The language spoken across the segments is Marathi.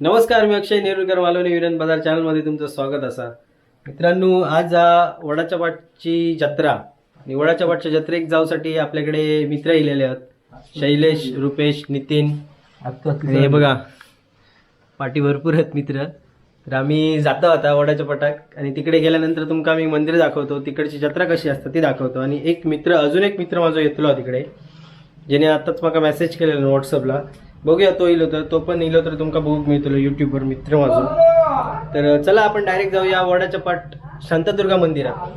नमस्कार मी अक्षय नेरुलकर मालवणी विरन बाजार चॅनलमध्ये तुमचं स्वागत असा. मित्रांनो आज हा वडाच्या जत्रा आणि वडाच्या पाटच्या जत्रेक जाऊसाठी आपल्याकडे मित्र येलेले आहेत. शैलेश रुपेश नितीन. हे बघा पाठी भरपूर आहेत मित्र. तर आम्ही जातो आता वडाच्या पाटाक आणि तिकडे गेल्यानंतर तुमका आम्ही मंदिर दाखवतो. तिकडची जत्रा कशी असते ती दाखवतो. आणि एक मित्र अजून एक मित्र माझा येतलो तिकडे ज्याने आत्ताच मला मेसेज केलेला व्हॉट्सअपला बघूया तो येलो तर तो पण येलो तर तुमका बघूक मिळतलो युट्यूबवर मित्र माझो. तर चला आपण डायरेक्ट जाऊया वडाच्या पाठ शांतादुर्गा मंदिरात.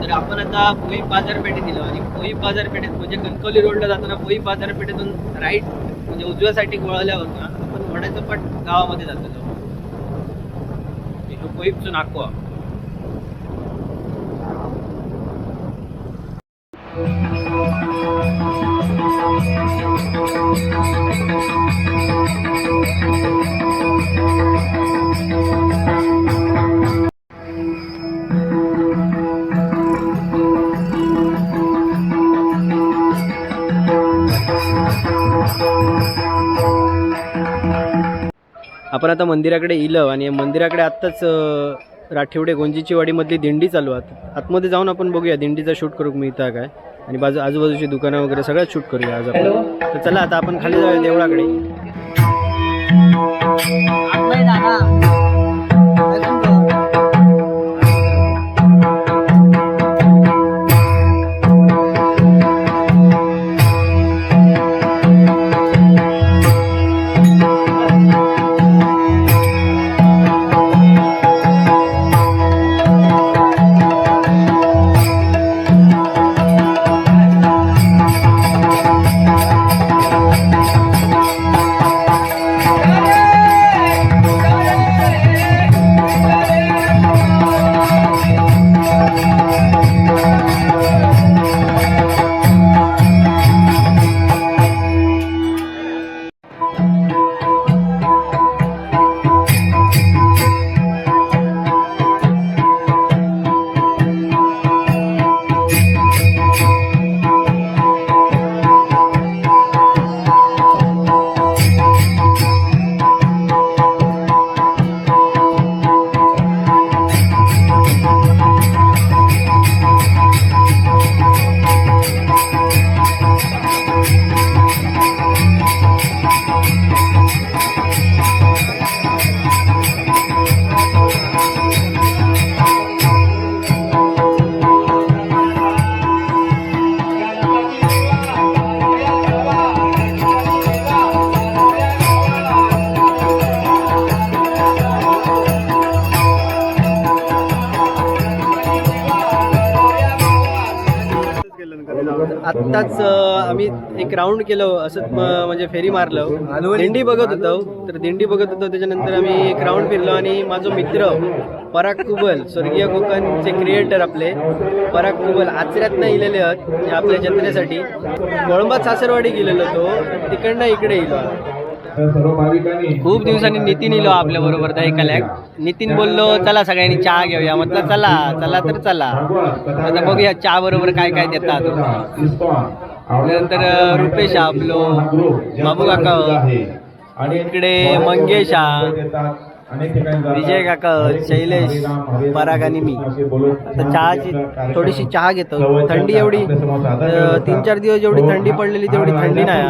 तर आपण आता भोई बाजारपेठेत दिलो आणि भोई बाजारपेठेत म्हणजे कणकवली रोडला जाताना भोई बाजारपेठेतून राईट म्हणजे उजव्यासाठी वळल्यावर ना आपण वड्याचं पाट गावामध्ये जातो भोईपसून आखवा आपण आता मंदिराकडे इलं आणि मंदिराकडे आत्ताच राठेवडे गोंजीची वाडीमधली दिंडी चालू आहे. आतमध्ये जाऊन आपण बघूया दिंडीचा शूट करू मिळता काय. आणि बाजू आजूबाजूची दुकानं वगैरे सगळ्यात शूट करूया आज आपण. तर चला आता आपण खाली जाऊया देवळाकडे. आम्ही एक राऊंड केलो असंच म- म्हणजे फेरी मारलं. दिंडी बघत होतो. तर दिंडी बघत होतो त्याच्यानंतर आम्ही एक राऊंड फिरलो आणि माझा मित्र पराग कुबल स्वर्गीय कोकणचे क्रिएटर आपले पराग कुबल आचऱ्यात नाही इलेले आहेत आपल्या जत्रेसाठी कोळंबा सासरवाडी गेलेलो तो तिकडनं इकडे भाविकांनी खूप दिवसांनी नितीन इलो आपल्या बरोबर त्या एका लॅक नितीन बोललो चला सगळ्यांनी चहा घेऊया. म्हटलं चला चला तर चला. आता बघूया चहा बरोबर काय काय देतात. त्यानंतर अं, रुपेश हा आपलो बाबू काका आणि इकडे मंगेश हा विजय काका शैलेश पराग आणि मी आता चहाची थोडीशी चहा घेतो थंडी एवढी तीन चार दिवस जेवढी थंडी पडलेली तेवढी थंडी नाही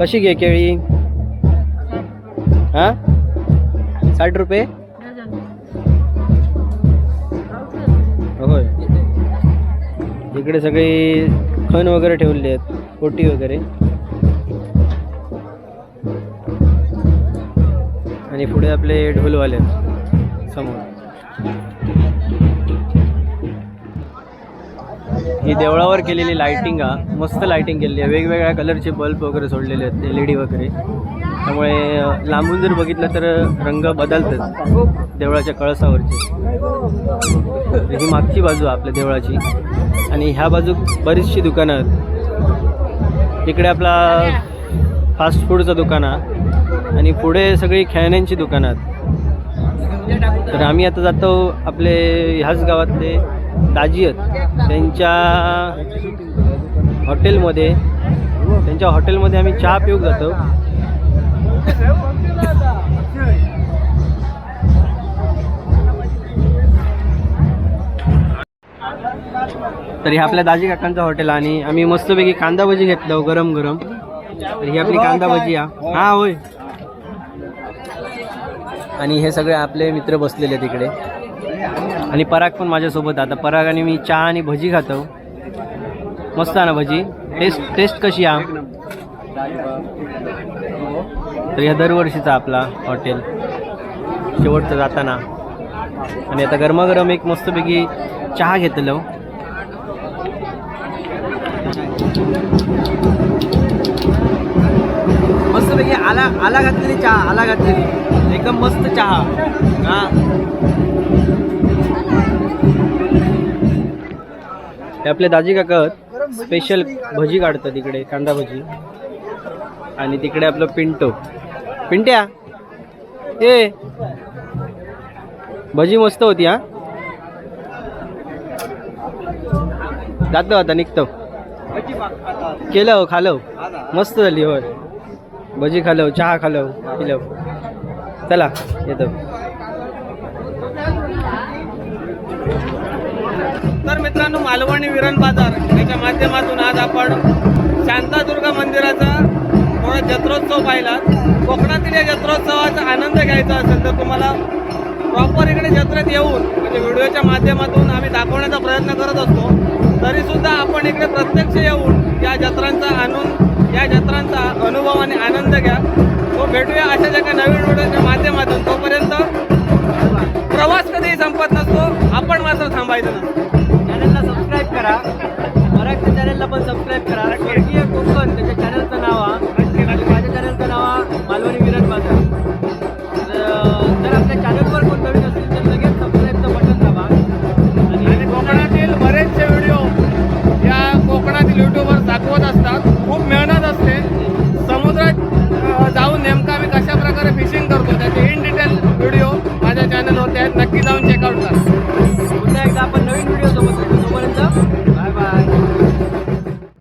कशी घे केळी? हा? साठ रुपये? होय. इकडे सगळे खण वगैरे ठेवले आहेत पोटी वगैरे. आणि पुढे आपले ढोलवाले आहेत समोर. ही देवळावर केलेली लायटिंग हा मस्त लाइटिंग केलेली आहे. वेगवेगळ्या कलरचे बल्ब वगैरे सोडलेले आहेत एल ई डी वगैरे. त्यामुळे लांबून जर बघितलं तर रंग बदलतात देवळाच्या कळसावरचे. ही मागची बाजू आहे आपल्या देवळाची. आणि ह्या बाजू बरीचशी दुकानं आहेत. इकडे आपला फास्ट फूडचं दुकान आहे. आणि पुढे सगळी खेळण्यांची दुकानं आहेत. तर आम्ही आता जातो आपले ह्याच गावातले ताजियत त्यांच्या हॉटेलमध्ये त्यांच्या हॉटेलमध्ये आम्ही चहा पिऊ जातो. तर हे आपल्या दाजी काकांचं हॉटेल आणि आम्ही मस्तपैकी कांदा भजी घेतलो गरम गरम. तर ही आपली कांदा भजी हा. हा होय. आणि हे सगळे आपले मित्र बसलेले तिकडे. आणि पराग पण माझ्यासोबत. आता पराग आणि मी चहा आणि भजी खातो. मस्त आहे ना भजी? टेस्ट टेस्ट कशी आहे? तर या दरवर्षीचा आपला हॉटेल शेवटचं जाताना. आणि आता गरमागरम एक मस्तपैकी चहा घेतलो. मस्तपैकी आला आला घातलेली चहा आला घातलेली. एकदम मस्त चहा. हा. हे आपले दाजी काका स्पेशल भजी काढतात तिकडे कांदा भजी. आणि तिकडे आपलं पिंटो. पिंट्या? ए. भजी मस्त होती हा? जातो आता निघतो. केलं हो खालो हो. मस्त झाली होय. भजी खालो हो, चहा खालो हो, पिलो चला येतो. मित्रांनो मालवणी विरण बाजार. याच्या माध्यमातून आज आपण शांतादुर्गा मंदिराचा थोडा जत्रोत्सव पाहिला. कोकणातील या जत्रोत्सवाचा आनंद घ्यायचा असेल तर तुम्हाला प्रॉपर इकडे जत्रेत येऊन म्हणजे व्हिडिओच्या माध्यमातून आम्ही दाखवण्याचा प्रयत्न करत असतो. तरीसुद्धा आपण इकडे प्रत्यक्ष येऊन या जत्रांचा आनंद या जत्रांचा अनुभव आणि आनंद घ्या. तो भेटूया अशा ज्या काही नवीन व्हिडिओच्या माध्यमातून. तोपर्यंत प्रवास कधीही संपत नसतो. आपण मात्र थांबायचं नसतो. सबस्क्राईब करा. मराठी चॅनलला पण सबस्क्राईब करा. आणखी एक